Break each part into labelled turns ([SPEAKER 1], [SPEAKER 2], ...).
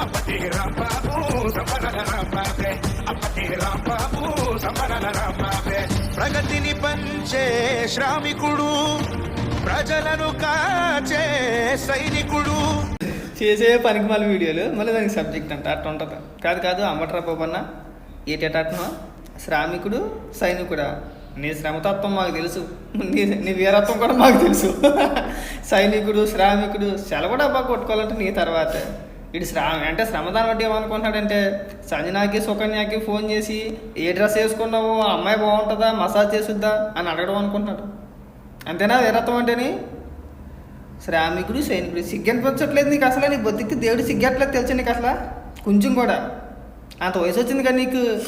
[SPEAKER 1] అప్పటి రాంబాబు సంబరాల రాంబాబే అప్పటి రాంబాబు సంబరాల రాంబాబే ప్రగతిని పంచే శ్రామికుడు ప్రజలను కాచే సైనికుడు.
[SPEAKER 2] చేసే పనికి మళ్ళీ వీడియోలు మళ్ళీ దానికి సబ్జెక్ట్ అంట అట్లా ఉంటుంది. కాదు కాదు అమ్మట్రా బాబన్న ఏటేటట్నో శ్రామికుడు సైనికుడా? నీ శ్రమతత్వం మాకు తెలుసు. నీ నీ వీరత్వం కూడా మాకు తెలుసు. సైనికుడు శ్రామికుడు సెలవు డబ్బా కొట్టుకోవాలంటే నీ తర్వాతే. ఇటు శ్రమ అంటే శ్రమదానం బట్టి ఏమనుకుంటున్నాడంటే సంజనాకి సుకన్యకి ఫోన్ చేసి ఏ డ్రెస్ వేసుకున్నావు? ఆ అమ్మాయి బాగుంటుందా? మసాజ్ చేసుద్దా? అని అడగడం అనుకుంటున్నాడు. అంతేనా వీరత్వం అంటేని? శ్రామికుడు సైనికుడు సిగ్గనిపించట్లేదు నీకు అసలు నీ బతికి దేవుడు సిగ్గట్లేదు తెలుసు నీకు అసలు? కొంచెం కూడా. అంత వయసు వచ్చింది కానీ నీకు.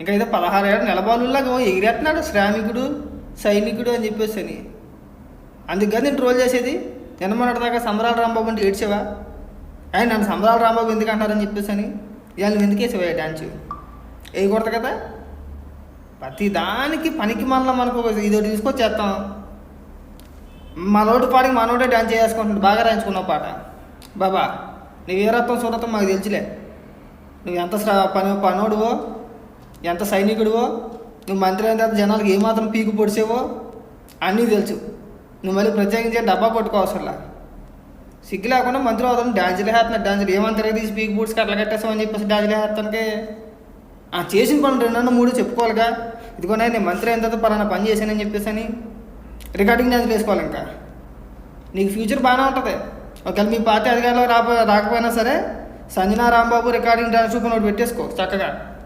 [SPEAKER 2] ఇంకా ఏదో పదహారు ఏళ్ళ నెలబాలులాగా ఎగిరేస్తున్నాడు శ్రామికుడు సైనికుడు అని చెప్పేసి అని. అందుకని నేను ట్రోల్ చేసేది? నిన్న దాకా సంబరాల రాంబాబు అంటే ఏడ్చేవా? అండ్ నన్ను సంబరాల రాంబాబు ఎందుకు అంటారని చెప్పేసి అని? ఇవాళ నువ్వు ఎందుకు వేసేవా డ్యాన్స్ వేయకూడదు కదా. ప్రతి దానికి పనికి మనలో మనకు ఇది ఒకటి తీసుకొచ్చి చేస్తాం. పాడికి మనోడే డాన్స్ చేసుకుంటుంది బాగా రాయించుకున్నావు పాట. బాబా నీ వీరత్వం చూడతాం మాకు తెలిసిలే. నువ్వు ఎంత పని పనోడువో ఎంత సైనికుడివో నువ్వు మంత్రి అయిన తర్వాత జనాలకు ఏమాత్రం పీకు పొడిచేవో అన్నీ తెలుసు. నువ్వు మళ్ళీ ప్రత్యేకించి డబ్బా కొట్టుకోవసరంలా సిగ్గు లేకుండా మంత్రి అవుతాను డాన్సులు వేస్తున్నాడు డాన్సులు. ఏమంటారు స్పీక్ పీకు బూట్స్కి అట్లా కట్టేస్తామని చెప్పేసి డాన్సులు వేస్తానికి ఆ చేసిన పనులు రెండు మూడు చెప్పుకోవాలిగా. ఇదిగో నేను మంత్రి అయిన తర్వాత పలానా పని చేశానని చెప్పేసి అని రికార్డింగ్ డాన్సులు వేసుకోవాలి ఇంకా. నీకు ఫ్యూచర్ బాగానే ఉంటుంది. ఒకవేళ మీ పార్టీ అధికారంలో రాపో రాకపోయినా సరే సంజనా రాంబాబు రికార్డింగ్ డాన్స్ చూపుని ఒకటి పెట్టేసుకో చక్కగా.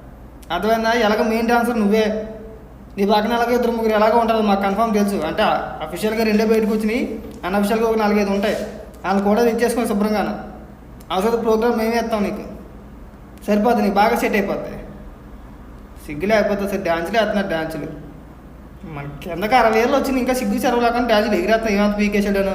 [SPEAKER 2] అర్థమైందా? ఎలాగ మెయిన్ డాన్సర్ నువ్వే. నీ పక్కన ఎలాగో ఇద్దరు ముగ్గురు ఎలాగో ఉంటుంది మాకు కన్ఫర్మ్ తెలుసు. అంటే అఫీషియల్గా రెండే బయటకు వచ్చినాయి. అన్అఫీషియల్గా ఒక నాలుగైదు ఉంటాయి. వాళ్ళు కూడా తెచ్చేసుకొని శుభ్రంగాను అవసరం ప్రోగ్రామ్ మేమే వేస్తాం నీకు. సరిపోతుంది నీకు బాగా సెట్ అయిపోతాయి సిగ్గు అయిపోతుంది సార్ డ్యాన్సులే వేస్తున్నారు డ్యాన్సులు మన కిందకి అరవై ఏళ్ళు వచ్చింది ఇంకా సిగ్గు సెరవు లేకుండా డ్యాన్సులు ఎగిరేస్తాం ఏమంత పీకేసాడను